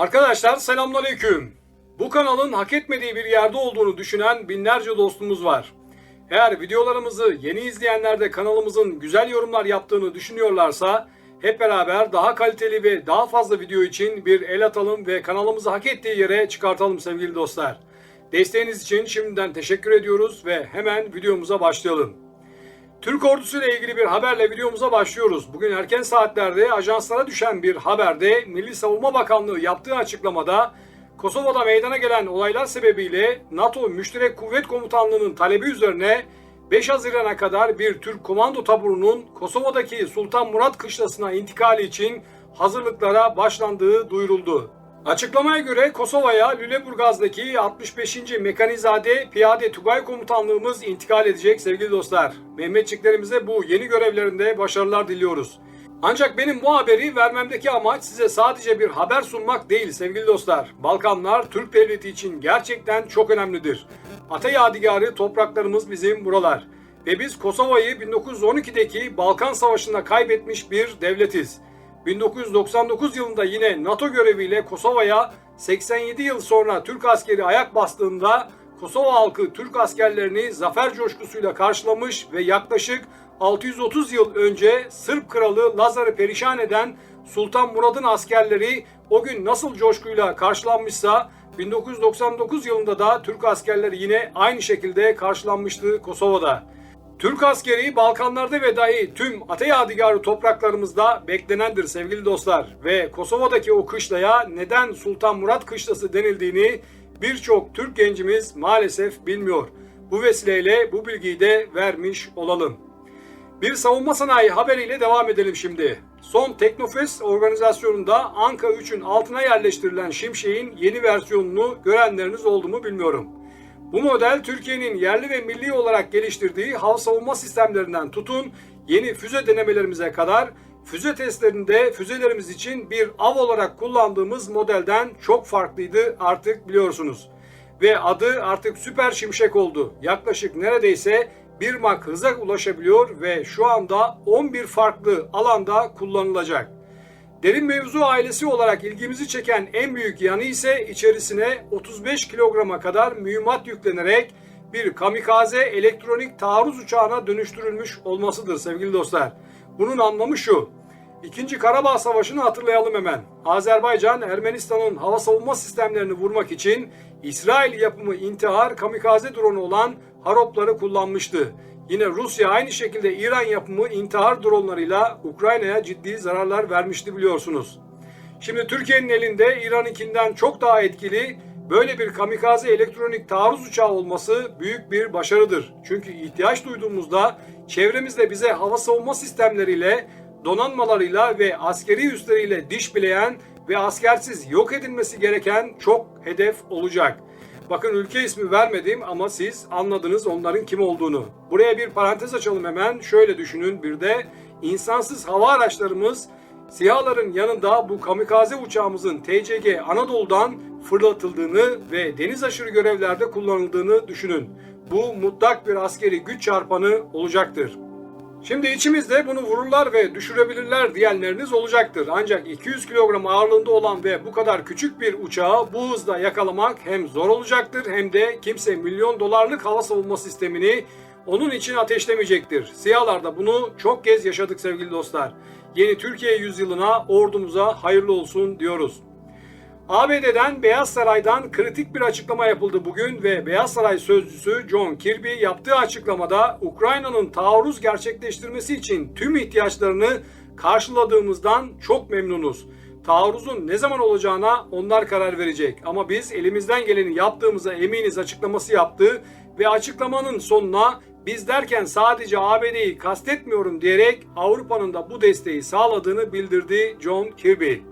Arkadaşlar selamünaleyküm. Bu kanalın hak etmediği bir yerde olduğunu düşünen binlerce dostumuz var. Eğer videolarımızı yeni izleyenler de kanalımızın güzel yorumlar yaptığını düşünüyorlarsa hep beraber daha kaliteli ve daha fazla video için bir el atalım ve kanalımızı hak ettiği yere çıkartalım sevgili dostlar. Desteğiniz için şimdiden teşekkür ediyoruz ve hemen videomuza başlayalım. Türk ordusu ile ilgili bir haberle videomuza başlıyoruz. Bugün erken saatlerde ajanslara düşen bir haberde Milli Savunma Bakanlığı yaptığı açıklamada Kosova'da meydana gelen olaylar sebebiyle NATO Müşterek Kuvvet Komutanlığı'nın talebi üzerine 5 Haziran'a kadar bir Türk komando taburunun Kosova'daki Sultan Murat kışlasına intikali için hazırlıklara başlandığı duyuruldu. Açıklamaya göre Kosova'ya Lüleburgaz'daki 65. Mekanizade Piyade Tugay Komutanlığımız intikal edecek sevgili dostlar. Mehmetçiklerimize bu yeni görevlerinde başarılar diliyoruz. Ancak benim bu haberi vermemdeki amaç size sadece bir haber sunmak değil sevgili dostlar. Balkanlar Türk devleti için gerçekten çok önemlidir. Ata yadigarı topraklarımız bizim buralar. Ve biz Kosova'yı 1912'deki Balkan Savaşı'nda kaybetmiş bir devletiz. 1999 yılında yine NATO göreviyle Kosova'ya 87 yıl sonra Türk askeri ayak bastığında Kosova halkı Türk askerlerini zafer coşkusuyla karşılamış ve yaklaşık 630 yıl önce Sırp kralı Lazar'ı perişan eden Sultan Murad'ın askerleri o gün nasıl coşkuyla karşılanmışsa 1999 yılında da Türk askerleri yine aynı şekilde karşılanmıştı Kosova'da. Türk askeri Balkanlarda ve dahi tüm Ata Yadigarı topraklarımızda beklenendir sevgili dostlar. Ve Kosova'daki o kışlaya neden Sultan Murat Kışlası denildiğini birçok Türk gencimiz maalesef bilmiyor. Bu vesileyle bu bilgiyi de vermiş olalım. Bir savunma sanayi haberiyle devam edelim şimdi. Son Teknofest organizasyonunda Anka 3'ün altına yerleştirilen Şimşek'in yeni versiyonunu görenleriniz oldu mu bilmiyorum. Bu model Türkiye'nin yerli ve milli olarak geliştirdiği hava savunma sistemlerinden tutun yeni füze denemelerimize kadar füze testlerinde füzelerimiz için bir av olarak kullandığımız modelden çok farklıydı artık biliyorsunuz. Ve adı artık Süper Şimşek oldu. Yaklaşık neredeyse 1 Mach hıza ulaşabiliyor ve şu anda 11 farklı alanda kullanılacak. Derin mevzu ailesi olarak ilgimizi çeken en büyük yanı ise içerisine 35 kilograma kadar mühimmat yüklenerek bir kamikaze elektronik taarruz uçağına dönüştürülmüş olmasıdır sevgili dostlar. Bunun anlamı şu. İkinci Karabağ Savaşı'nı hatırlayalım hemen. Azerbaycan, Ermenistan'ın hava savunma sistemlerini vurmak için İsrail yapımı intihar kamikaze dronu olan Haropları kullanmıştı. Yine Rusya aynı şekilde İran yapımı intihar dronlarıyla Ukrayna'ya ciddi zararlar vermişti biliyorsunuz. Şimdi Türkiye'nin elinde İran'ınkinden çok daha etkili böyle bir kamikaze elektronik taarruz uçağı olması büyük bir başarıdır. Çünkü ihtiyaç duyduğumuzda çevremizde bize hava savunma sistemleriyle, donanmalarıyla ve askeri üsleriyle diş bileyen ve askersiz yok edilmesi gereken çok hedef olacak. Bakın ülke ismi vermedim ama siz anladınız onların kim olduğunu. Buraya bir parantez açalım hemen. Şöyle düşünün bir de insansız hava araçlarımız SİHA'ların yanında bu kamikaze uçağımızın TCG Anadolu'dan fırlatıldığını ve deniz aşırı görevlerde kullanıldığını düşünün. Bu mutlak bir askeri güç çarpanı olacaktır. Şimdi içimizde bunu vururlar ve düşürebilirler diyenleriniz olacaktır. Ancak 200 kilogram ağırlığında olan ve bu kadar küçük bir uçağı bu hızla yakalamak hem zor olacaktır hem de kimse milyon dolarlık hava savunma sistemini onun için ateşlemeyecektir. Siyalarda bunu çok kez yaşadık sevgili dostlar. Yeni Türkiye yüzyılına ordumuza hayırlı olsun diyoruz. ABD'den Beyaz Saray'dan kritik bir açıklama yapıldı bugün ve Beyaz Saray sözcüsü John Kirby yaptığı açıklamada Ukrayna'nın taarruz gerçekleştirmesi için tüm ihtiyaçlarını karşıladığımızdan çok memnunuz. Taarruzun ne zaman olacağına onlar karar verecek ama biz elimizden geleni yaptığımıza eminiz açıklaması yaptı ve açıklamanın sonuna biz derken sadece ABD'yi kastetmiyorum diyerek Avrupa'nın da bu desteği sağladığını bildirdi John Kirby.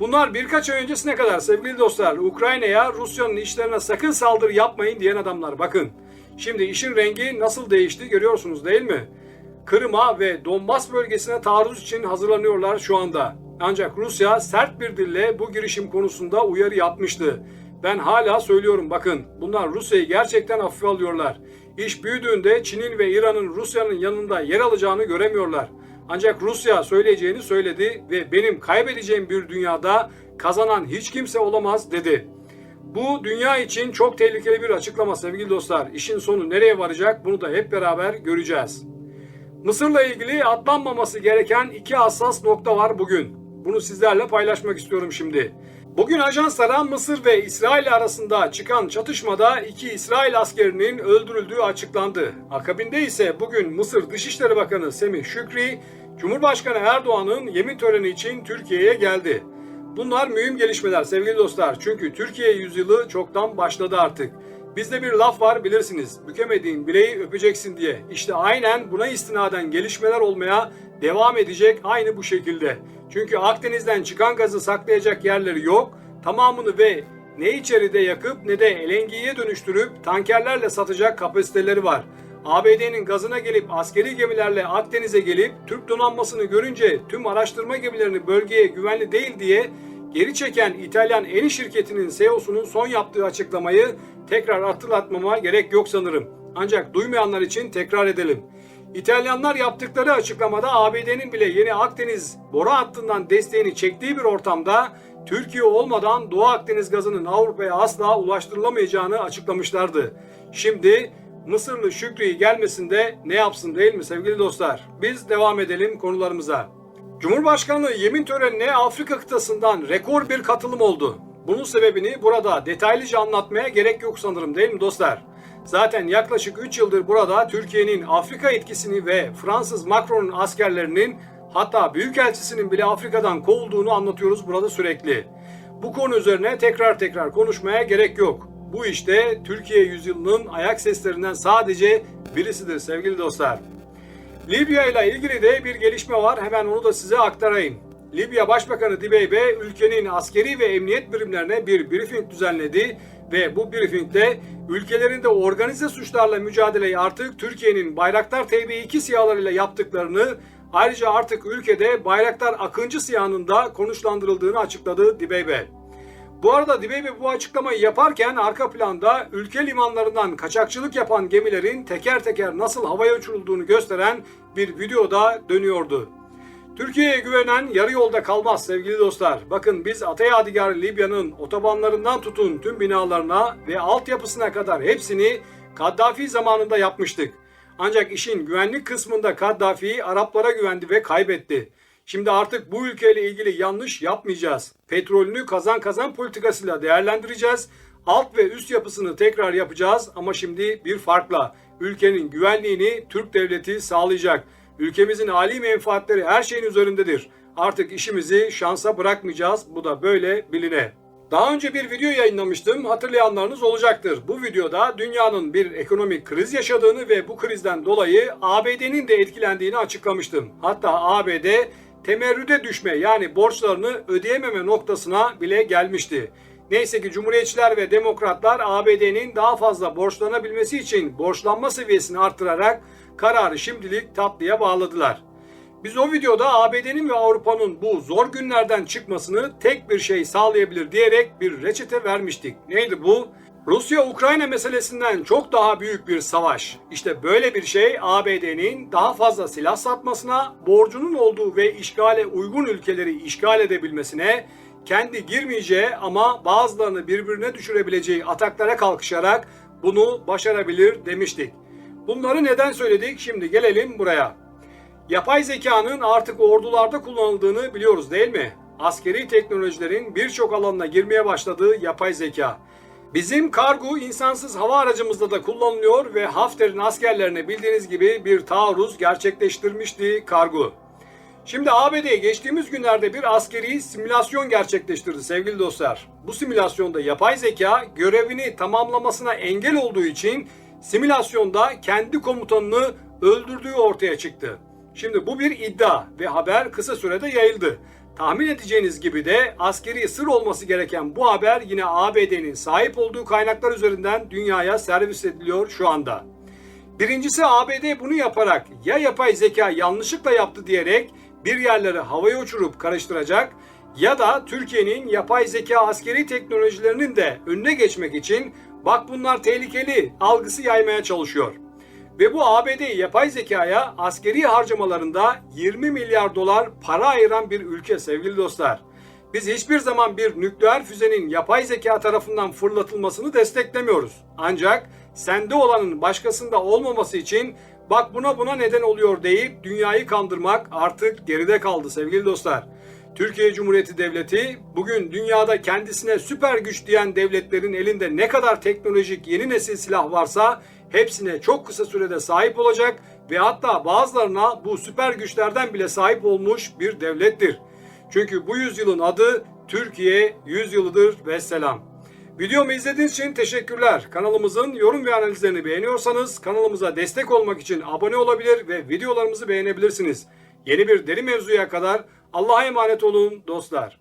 Bunlar birkaç ay öncesine kadar sevgili dostlar Ukrayna'ya Rusya'nın işlerine sakın saldırı yapmayın diyen adamlar. Bakın şimdi işin rengi nasıl değişti görüyorsunuz değil mi? Kırım'a ve Donbas bölgesine taarruz için hazırlanıyorlar şu anda. Ancak Rusya sert bir dille bu girişim konusunda uyarı yapmıştı. Ben hala söylüyorum bakın bunlar Rusya'yı gerçekten hafife alıyorlar. İş büyüdüğünde Çin'in ve İran'ın Rusya'nın yanında yer alacağını göremiyorlar. Ancak Rusya söyleyeceğini söyledi ve benim kaybedeceğim bir dünyada kazanan hiç kimse olamaz dedi. Bu dünya için çok tehlikeli bir açıklama sevgili dostlar. İşin sonu nereye varacak bunu da hep beraber göreceğiz. Mısır'la ilgili atlanmaması gereken iki hassas nokta var bugün. Bunu sizlerle paylaşmak istiyorum şimdi. Bugün ajanslara Mısır ve İsrail arasında çıkan çatışmada iki İsrail askerinin öldürüldüğü açıklandı. Akabinde ise bugün Mısır Dışişleri Bakanı Semih Şükri, Cumhurbaşkanı Erdoğan'ın yemin töreni için Türkiye'ye geldi. Bunlar mühim gelişmeler sevgili dostlar. Çünkü Türkiye yüzyılı çoktan başladı artık. Bizde bir laf var bilirsiniz. Bükemediğin bileği öpeceksin diye. İşte aynen buna istinaden gelişmeler olmaya devam edecek aynı bu şekilde. Çünkü Akdeniz'den çıkan gazı saklayacak yerleri yok. Tamamını ve ne içeride yakıp ne de LNG'ye dönüştürüp tankerlerle satacak kapasiteleri var. ABD'nin gazına gelip askeri gemilerle Akdeniz'e gelip Türk donanmasını görünce tüm araştırma gemilerini bölgeye güvenli değil diye geri çeken İtalyan Eni şirketinin CEO'sunun son yaptığı açıklamayı tekrar hatırlatmama gerek yok sanırım. Ancak duymayanlar için tekrar edelim. İtalyanlar yaptıkları açıklamada ABD'nin bile yeni Akdeniz boru hattından desteğini çektiği bir ortamda Türkiye olmadan Doğu Akdeniz gazının Avrupa'ya asla ulaştırılamayacağını açıklamışlardı. Şimdi Mısırlı Şükrü gelmesinde ne yapsın değil mi sevgili dostlar? Biz devam edelim konularımıza. Cumhurbaşkanlığı yemin törenine Afrika kıtasından rekor bir katılım oldu. Bunun sebebini burada detaylıca anlatmaya gerek yok sanırım değil mi dostlar? Zaten yaklaşık 3 yıldır burada Türkiye'nin Afrika etkisini ve Fransız Macron'un askerlerinin hatta büyükelçisinin bile Afrika'dan kovulduğunu anlatıyoruz burada sürekli. Bu konu üzerine tekrar tekrar konuşmaya gerek yok. Bu işte Türkiye yüzyılının ayak seslerinden sadece birisidir sevgili dostlar. Libya ile ilgili de bir gelişme var. Hemen onu da size aktarayım. Libya Başbakanı Dibeybe ülkenin askeri ve emniyet birimlerine bir briefing düzenledi ve bu briefingde ülkelerinde organize suçlarla mücadeleyi artık Türkiye'nin Bayraktar TB2 siyalarıyla yaptıklarını ayrıca artık ülkede Bayraktar Akıncı siyanın da konuşlandırıldığını açıkladı Dibeybe. Bu arada Dibeybe bu açıklamayı yaparken arka planda ülke limanlarından kaçakçılık yapan gemilerin teker teker nasıl havaya uçurulduğunu gösteren bir video da dönüyordu. Türkiye'ye güvenen yarı yolda kalmaz sevgili dostlar. Bakın biz Atayadigar Libya'nın otobanlarından tutun tüm binalarına ve altyapısına kadar hepsini Kaddafi zamanında yapmıştık. Ancak işin güvenlik kısmında Kaddafi Araplara güvendi ve kaybetti. Şimdi artık bu ülkeyle ilgili yanlış yapmayacağız. Petrolünü kazan kazan politikasıyla değerlendireceğiz. Alt ve üst yapısını tekrar yapacağız ama şimdi bir farkla. Ülkenin güvenliğini Türk devleti sağlayacak. Ülkemizin âli menfaatleri her şeyin üzerindedir. Artık işimizi şansa bırakmayacağız. Bu da böyle biline. Daha önce bir video yayınlamıştım. Hatırlayanlarınız olacaktır. Bu videoda dünyanın bir ekonomik kriz yaşadığını ve bu krizden dolayı ABD'nin de etkilendiğini açıklamıştım. Hatta ABD temerrüde düşme yani borçlarını ödeyememe noktasına bile gelmişti. Neyse ki Cumhuriyetçiler ve Demokratlar ABD'nin daha fazla borçlanabilmesi için borçlanma seviyesini arttırarak kararı şimdilik tatlıya bağladılar. Biz o videoda ABD'nin ve Avrupa'nın bu zor günlerden çıkmasını tek bir şey sağlayabilir diyerek bir reçete vermiştik. Neydi bu? Rusya-Ukrayna meselesinden çok daha büyük bir savaş. İşte böyle bir şey ABD'nin daha fazla silah satmasına, borcunun olduğu ve işgale uygun ülkeleri işgal edebilmesine, kendi girmeyeceği ama bazılarını birbirine düşürebileceği ataklara kalkışarak bunu başarabilir demiştik. Bunları neden söyledik? Şimdi gelelim buraya. Yapay zekanın artık ordularda kullanıldığını biliyoruz değil mi? Askeri teknolojilerin birçok alanına girmeye başladığı yapay zeka. Bizim kargo insansız hava aracımızda da kullanılıyor ve Hafter'in askerlerine bildiğiniz gibi bir taarruz gerçekleştirmişti kargo. Şimdi ABD geçtiğimiz günlerde bir askeri simülasyon gerçekleştirdi sevgili dostlar. Bu simülasyonda yapay zeka görevini tamamlamasına engel olduğu için simülasyonda kendi komutanını öldürdüğü ortaya çıktı. Şimdi bu bir iddia ve haber kısa sürede yayıldı. Tahmin edeceğiniz gibi de askeri sır olması gereken bu haber yine ABD'nin sahip olduğu kaynaklar üzerinden dünyaya servis ediliyor şu anda. Birincisi ABD bunu yaparak ya yapay zeka yanlışlıkla yaptı diyerek bir yerleri havaya uçurup karıştıracak ya da Türkiye'nin yapay zeka askeri teknolojilerinin de önüne geçmek için bak bunlar tehlikeli algısı yaymaya çalışıyor. Ve bu ABD yapay zekaya askeri harcamalarında 20 milyar dolar para ayıran bir ülke sevgili dostlar. Biz hiçbir zaman bir nükleer füzenin yapay zeka tarafından fırlatılmasını desteklemiyoruz. Ancak sende olanın başkasında olmaması için bak buna buna neden oluyor deyip dünyayı kandırmak artık geride kaldı sevgili dostlar. Türkiye Cumhuriyeti Devleti bugün dünyada kendisine süper güç diyen devletlerin elinde ne kadar teknolojik yeni nesil silah varsa hepsine çok kısa sürede sahip olacak ve hatta bazılarına bu süper güçlerden bile sahip olmuş bir devlettir. Çünkü bu yüzyılın adı Türkiye yüzyılıdır ve selam. Videomu izlediğiniz için teşekkürler. Kanalımızın yorum ve analizlerini beğeniyorsanız kanalımıza destek olmak için abone olabilir ve videolarımızı beğenebilirsiniz. Yeni bir deri mevzuya kadar Allah'a emanet olun dostlar.